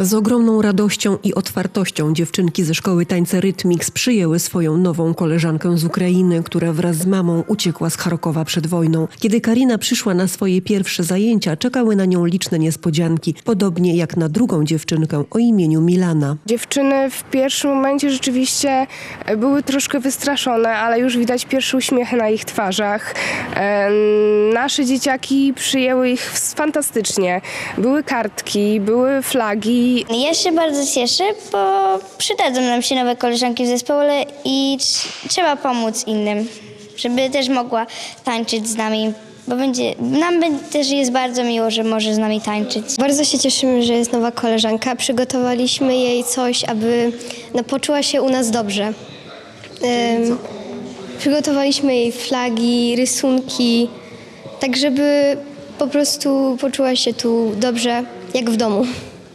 Z ogromną radością i otwartością dziewczynki ze szkoły tańca Rytmix przyjęły swoją nową koleżankę z Ukrainy, która wraz z mamą uciekła z Charkowa przed wojną. Kiedy Karina przyszła na swoje pierwsze zajęcia, czekały na nią liczne niespodzianki, podobnie jak na drugą dziewczynkę o imieniu Milana. Dziewczyny w pierwszym momencie rzeczywiście e, były troszkę wystraszone, ale już widać pierwsze uśmiechy na ich twarzach. E, Nasze dzieciaki przyjęły ich fantastycznie. Były kartki, były flagi. Ja się bardzo cieszę, bo przydadzą nam się nowe koleżanki w zespole i tr- trzeba pomóc innym, żeby też mogła tańczyć z nami, bo będzie, nam też jest bardzo miło, że może z nami tańczyć. Bardzo się cieszymy, że jest nowa koleżanka. Przygotowaliśmy jej coś, aby no, poczuła się u nas dobrze. Em, przygotowaliśmy jej flagi, rysunki, tak żeby po prostu poczuła się tu dobrze, jak w domu.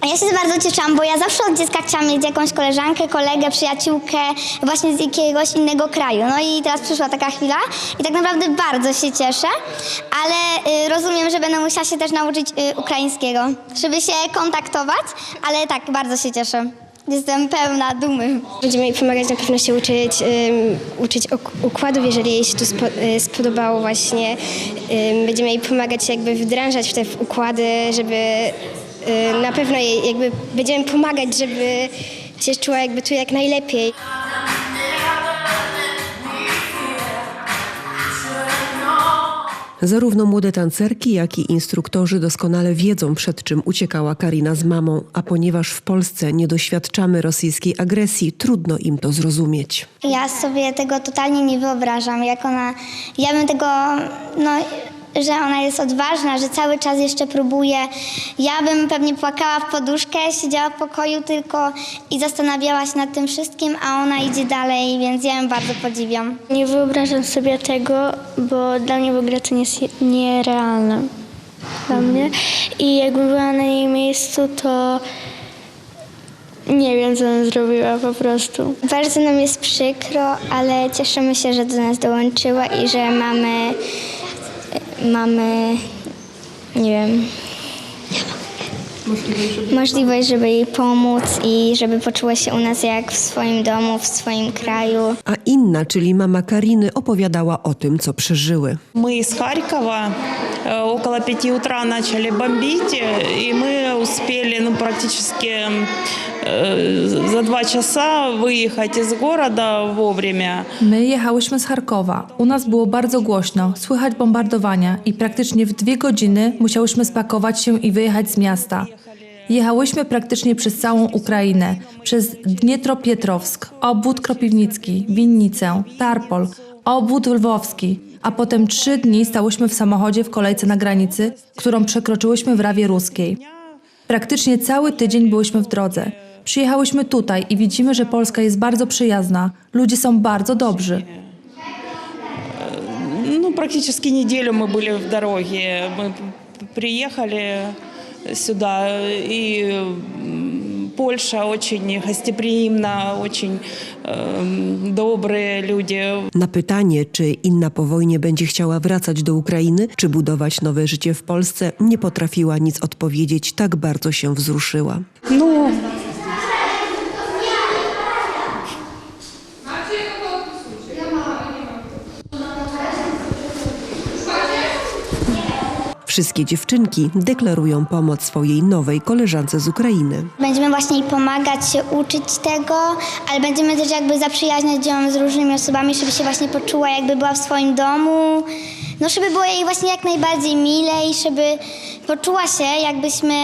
Ja się bardzo cieszyłam, bo ja zawsze od dziecka chciałam mieć jakąś koleżankę, kolegę, przyjaciółkę właśnie z jakiegoś innego kraju. No i teraz przyszła taka chwila i tak naprawdę bardzo się cieszę, ale y, rozumiem, że będę musiała się też nauczyć y, ukraińskiego, żeby się kontaktować, ale tak, bardzo się cieszę. Jestem pełna dumy. Będziemy jej pomagać na pewno się uczyć, ym, uczyć układów, jeżeli jej się tu spo, y, spodobało właśnie. Ym, będziemy jej pomagać jakby wdrażać w te układy, żeby na pewno jej jakby będziemy pomagać, żeby się czuła jakby tu jak najlepiej. Zarówno młode tancerki, jak i instruktorzy doskonale wiedzą, przed czym uciekała Karina z mamą, a ponieważ w Polsce nie doświadczamy rosyjskiej agresji, trudno im to zrozumieć. Ja sobie tego totalnie nie wyobrażam, jak ona, ja bym tego, no, że ona jest odważna, że cały czas jeszcze próbuje. Ja bym pewnie płakała w poduszkę, siedziała w pokoju tylko i zastanawiała się nad tym wszystkim, a ona idzie dalej, więc ja ją bardzo podziwiam. Nie wyobrażam sobie tego, bo dla mnie w ogóle to nie jest nierealne. Dla mnie. I jakbym była na jej miejscu, to nie wiem, co bym zrobiła po prostu. Bardzo nam jest przykro, ale cieszymy się, że do nas dołączyła i że mamy, mamy, nie wiem, możliwość, żeby jej pomóc i żeby poczuła się u nas jak w swoim domu, w swoim kraju. A inna, czyli mama Kariny, opowiadała o tym, co przeżyły. Мы из Харькова э, около пяти утра начали бомбить, э, и мы успели ну, практически э, за два часа выехать из города вовремя. My jechałyśmy z Charkowa. U nas było bardzo głośno, słychać bombardowania i praktycznie w dwie godziny musiałyśmy spakować się i wyjechać z miasta. Jechałyśmy praktycznie przez całą Ukrainę, przez Dnietropietrowsk, obwód Kropiwnicki, Winnicę, Tarpol, obwód lwowski, a potem trzy dni stałyśmy w samochodzie w kolejce na granicy, którą przekroczyłyśmy w Rawie Ruskiej. Praktycznie cały tydzień byłyśmy w drodze. Przyjechałyśmy tutaj i widzimy, że Polska jest bardzo przyjazna. Ludzie są bardzo dobrzy. Ну, практически неделю мы были в дороге. Мы п- приехали сюда, и м, Польша очень гостеприимна, очень эм, добрые люди. Na pytanie, czy inna po wojnie będzie chciała wracać do Ukrainy, czy budować nowe życie w Polsce, nie potrafiła nic odpowiedzieć, tak bardzo się wzruszyła. Ну, Wszystkie dziewczynki deklarują pomoc swojej nowej koleżance z Ukrainy. Będziemy właśnie jej pomagać się uczyć tego, ale będziemy też jakby zaprzyjaźniać ją z różnymi osobami, żeby się właśnie poczuła jakby była w swoim domu. No żeby było jej właśnie jak najbardziej milej, żeby poczuła się jakbyśmy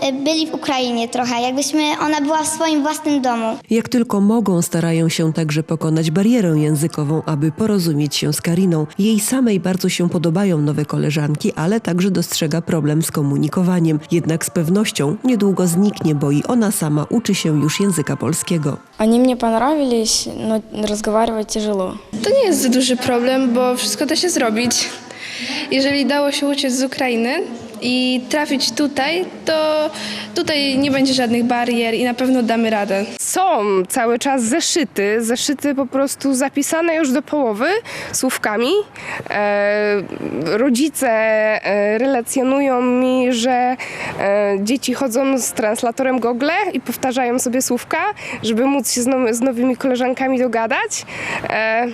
e, byli w Ukrainie trochę, jakbyśmy ona była w swoim własnym domu. Jak tylko mogą, starają się także pokonać barierę językową, aby porozumieć się z Kariną. Jej samej bardzo się podobają nowe koleżanki, ale także dostrzega problem z komunikowaniem. Jednak z pewnością niedługo zniknie, bo i ona sama uczy się już języka polskiego. Они мне понравились, но разговаривать тяжело. To nie jest za duży problem, bo wszystko da się zrobić. Jeżeli dało się uciec z Ukrainy i trafić tutaj, to tutaj nie będzie żadnych barier i na pewno damy radę. są cały czas zeszyty, zeszyty po prostu zapisane już do połowy słówkami. E, rodzice e, relacjonują mi, że e, dzieci chodzą z translatorem Google i powtarzają sobie słówka, żeby móc się z, now- z nowymi koleżankami dogadać. E,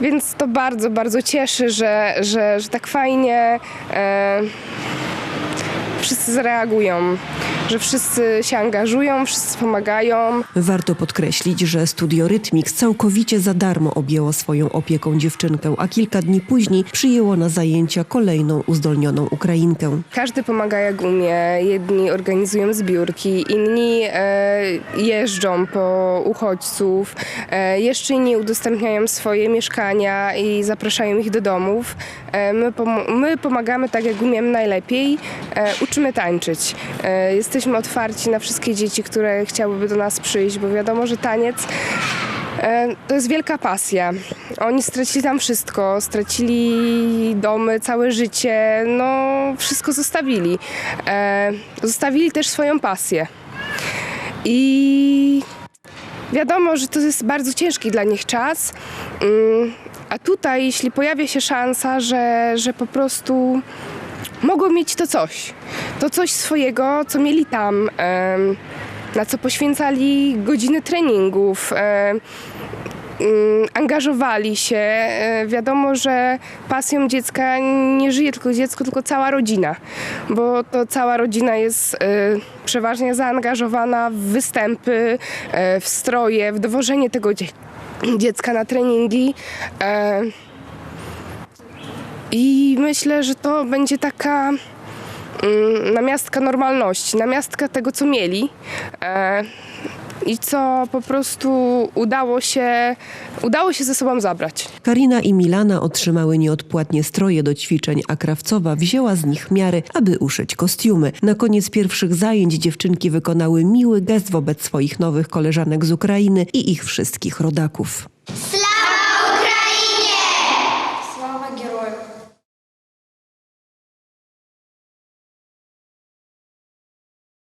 więc to bardzo, bardzo cieszy, że, że, że tak fajnie e, wszyscy zareagują, że wszyscy się angażują, wszyscy pomagają. Warto podkreślić, że Studio Rytmix całkowicie za darmo objęło swoją opieką dziewczynkę, a kilka dni później przyjęło na zajęcia kolejną uzdolnioną Ukrainkę. Każdy pomaga jak umie. Jedni organizują zbiórki, inni e, jeżdżą po uchodźców, e, jeszcze inni udostępniają swoje mieszkania i zapraszają ich do domów. E, my, pom- my pomagamy tak jak umiemy najlepiej, e, uczymy tańczyć. E, jesteśmy otwarci na wszystkie dzieci, które chciałyby do nas przyjść, bo wiadomo, że taniec E, To jest wielka pasja. Oni stracili tam wszystko, stracili domy, całe życie, no wszystko zostawili. E, Zostawili też swoją pasję. I wiadomo, że to jest bardzo ciężki dla nich czas. Mm, A tutaj, jeśli pojawia się szansa, że, że po prostu mogą mieć to coś, to coś swojego, co mieli tam, na co poświęcali godziny treningów. mm, angażowali się. E, Wiadomo, że pasją dziecka nie żyje tylko dziecko, tylko cała rodzina, bo to cała rodzina jest e, przeważnie zaangażowana w występy, e, w stroje, w dowożenie tego dzie- dziecka na treningi. I myślę, że to będzie taka mm, namiastka normalności, namiastka tego, co mieli e, i co po prostu udało się, udało się ze sobą zabrać. Karina i Milana otrzymały nieodpłatnie stroje do ćwiczeń, a Krawcowa wzięła z nich miary, aby uszyć kostiumy. Na koniec pierwszych zajęć dziewczynki wykonały miły gest wobec swoich nowych koleżanek z Ukrainy i ich wszystkich rodaków. Sla